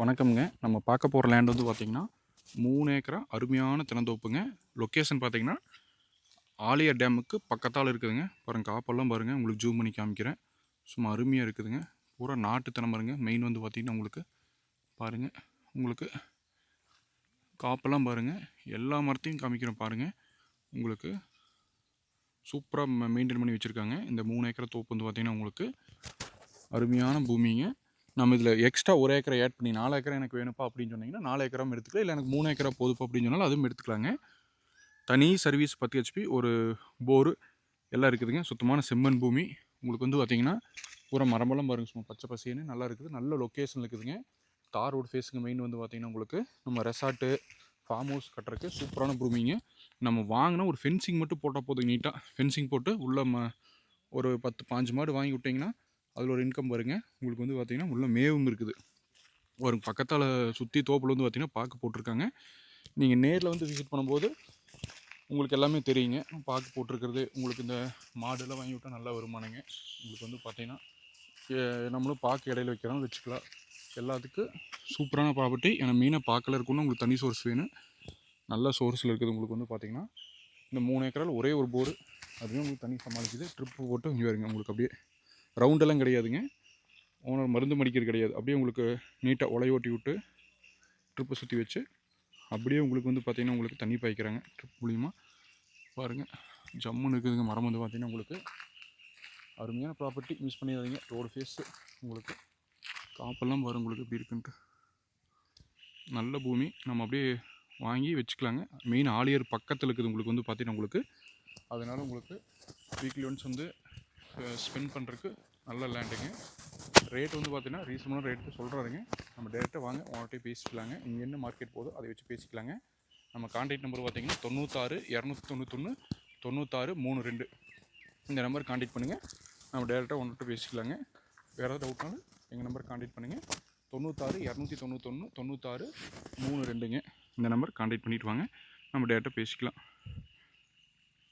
வணக்கம்ங்க. நம்ம பார்க்க போகிற லேண்ட் வந்து பார்த்திங்கன்னா மூணு ஏக்கரா அருமையான தினந்தோப்புங்க லொக்கேஷன் பார்த்தீங்கன்னா ஆலியார் டேமுக்கு பக்கத்தால் இருக்குதுங்க. பாருங்கள் காப்பெல்லாம் பாருங்கள் உங்களுக்கு ஜூம் பண்ணி காமிக்கிறேன். சும்மா அருமையாக இருக்குதுங்க. பூரா நாட்டு தினம் பாருங்க. மெயின் வந்து பார்த்திங்கன்னா உங்களுக்கு பாருங்கள் உங்களுக்கு காப்பெல்லாம் பாருங்கள் எல்லா மரத்தையும் காமிக்கிறேன் பாருங்கள் உங்களுக்கு சூப்பராக மெயின்டைன் பண்ணி வச்சுருக்காங்க. இந்த மூணு ஏக்கரை தோப்பு வந்து பார்த்திங்கன்னா உங்களுக்கு அருமையான பூமிங்க. நம்ம இதில் எக்ஸ்ட்ரா ஒரு ஏக்கரை ஆட் பண்ணி நாலு ஏக்கரை எனக்கு வேணுப்பா அப்படின்னு சொன்னீங்கன்னா நாலு ஏக்கராவும் எடுத்துக்கலாம். இல்லை எனக்கு மூணு ஏக்கரா போதுப்பா அப்படின்னு சொன்னாலும் அதுவும் எடுத்துக்கலாங்க. தனி சர்வீஸ் பத்து ஹெச்பி ஒரு போரு எல்லாம் இருக்குதுங்க. சுத்தமான செம்மண் பூமி. உங்களுக்கு வந்து பார்த்தீங்கன்னா பூரா மரமெல்லாம் பாருங்க சும்மா. பச்சை பசின்னு நல்லா இருக்குது. நல்ல லொக்கேஷன் இருக்குதுங்க. தார் ரோடு ஃபேஸுங்க மெயின் வந்து பார்த்திங்கன்னா உங்களுக்கு நம்ம ரெசார்ட்டு ஃபார்ம் ஹவுஸ் கட்டுறதுக்கு சூப்பரான பூமிங்க. நம்ம வாங்கினா ஒரு ஃபென்சிங் மட்டும் போட்டால் போதும் நீட்டாக ஃபென்சிங் போட்டு உள்ள ம ஒரு பத்து பாஞ்சு மாடு வாங்கி விட்டிங்கன்னா அதில் ஒரு இன்கம் வருங்க உங்களுக்கு வந்து பார்த்திங்கன்னா உள்ள மேவும் இருக்குது. ஒரு பக்கத்தால் சுற்றி தோப்பில் வந்து பார்த்திங்கன்னா பார்க்க போட்டிருக்காங்க. நீங்கள் நேரில் வந்து விசிட் பண்ணும்போது உங்களுக்கு எல்லாமே தெரியுங்க. பார்க்க போட்டிருக்கிறது உங்களுக்கு இந்த மாடெல்லாம் வாங்கி விட்டால் நல்லா வருமானங்க. உங்களுக்கு வந்து பார்த்திங்கன்னா நம்மளும் பார்க்க இடையில வைக்கிறோம் வச்சுக்கலாம். எல்லாத்துக்கும் சூப்பரான ப்ராப்பர்ட்டி ஏன்னா மீனை பார்க்கல இருக்குன்னு உங்களுக்கு தனி சோர்ஸ் வேணும். நல்ல சோர்ஸில் இருக்குது உங்களுக்கு வந்து பார்த்திங்கன்னா இந்த மூணு ஏக்கரால் ஒரே ஒரு போர் அதுவே உங்களுக்கு தனி சமாளிக்குது. ட்ரிப்பு போட்டு இங்கே வருங்க உங்களுக்கு அப்படியே. ரவுண்டெல்லாம் கிடையாதுங்க. ஓனர் மருந்து மடிக்கிறது கிடையாது. அப்படியே உங்களுக்கு நீட்டாக உலை ஓட்டி விட்டு ட்ரிப்பை சுற்றி வச்சு அப்படியே உங்களுக்கு வந்து பார்த்திங்கன்னா உங்களுக்கு தண்ணி பாய்க்கிறாங்க. ட்ரிப் மூலியமாக பாருங்கள் ஜம்முன்னு இருக்குதுங்க. மரம் வந்து பார்த்திங்கன்னா உங்களுக்கு அருமையான ப்ராப்பர்ட்டி மிஸ் பண்ணிடாதீங்க. ரோடு ஃபேஸு உங்களுக்கு. காப்பெல்லாம் பாருங்க உங்களுக்கு எப்படி இருக்குன்ட்டு. நல்ல பூமி. நம்ம அப்படியே வாங்கி வச்சுக்கலாங்க. மெயின் ஆலியர் பக்கத்தில் இருக்குது. உங்களுக்கு வந்து பார்த்தீங்கன்னா உங்களுக்கு அதனால் உங்களுக்கு வீக்லி ஒன்ஸ் வந்து ஸ்பெண்ட் பண்ணுறதுக்கு நல்ல லேண்டுங்க ரேட் வந்து பார்த்தீங்கன்னா ரீசனபிளான ரேட்டு சொல்கிறாருங்க நம்ம டேரெக்டாக வாங்க உங்கள்கிட்ட பேசிக்கலாங்க. இங்கே என்ன மார்க்கெட் போதோ அதை வச்சு பேசிக்கலாங்க. நம்ம கான்டாக்ட் நம்பர் பார்த்தீங்கன்னா தொண்ணூத்தாறு இரநூத்தி தொண்ணூத்தொன்று தொண்ணூத்தாறு மூணு ரெண்டு. இந்த நம்பர் கான்டாக்ட் பண்ணுங்கள் நம்ம டேரெக்டாக உங்கள்கிட்ட பேசிக்கலாங்க. வேறு ஏதாவது டவுட்னாலும் எங்கள் நம்பர் கான்டாக்ட் பண்ணுங்கள் தொண்ணூத்தாறு இரநூத்தி தொண்ணூத்தொன்று தொண்ணூத்தாறு மூணு ரெண்டுங்க. இந்த நம்பர் கான்டாக்ட் பண்ணிவிட்டு வாங்க. நம்ம டேரெக்டாக பேசிக்கலாம்.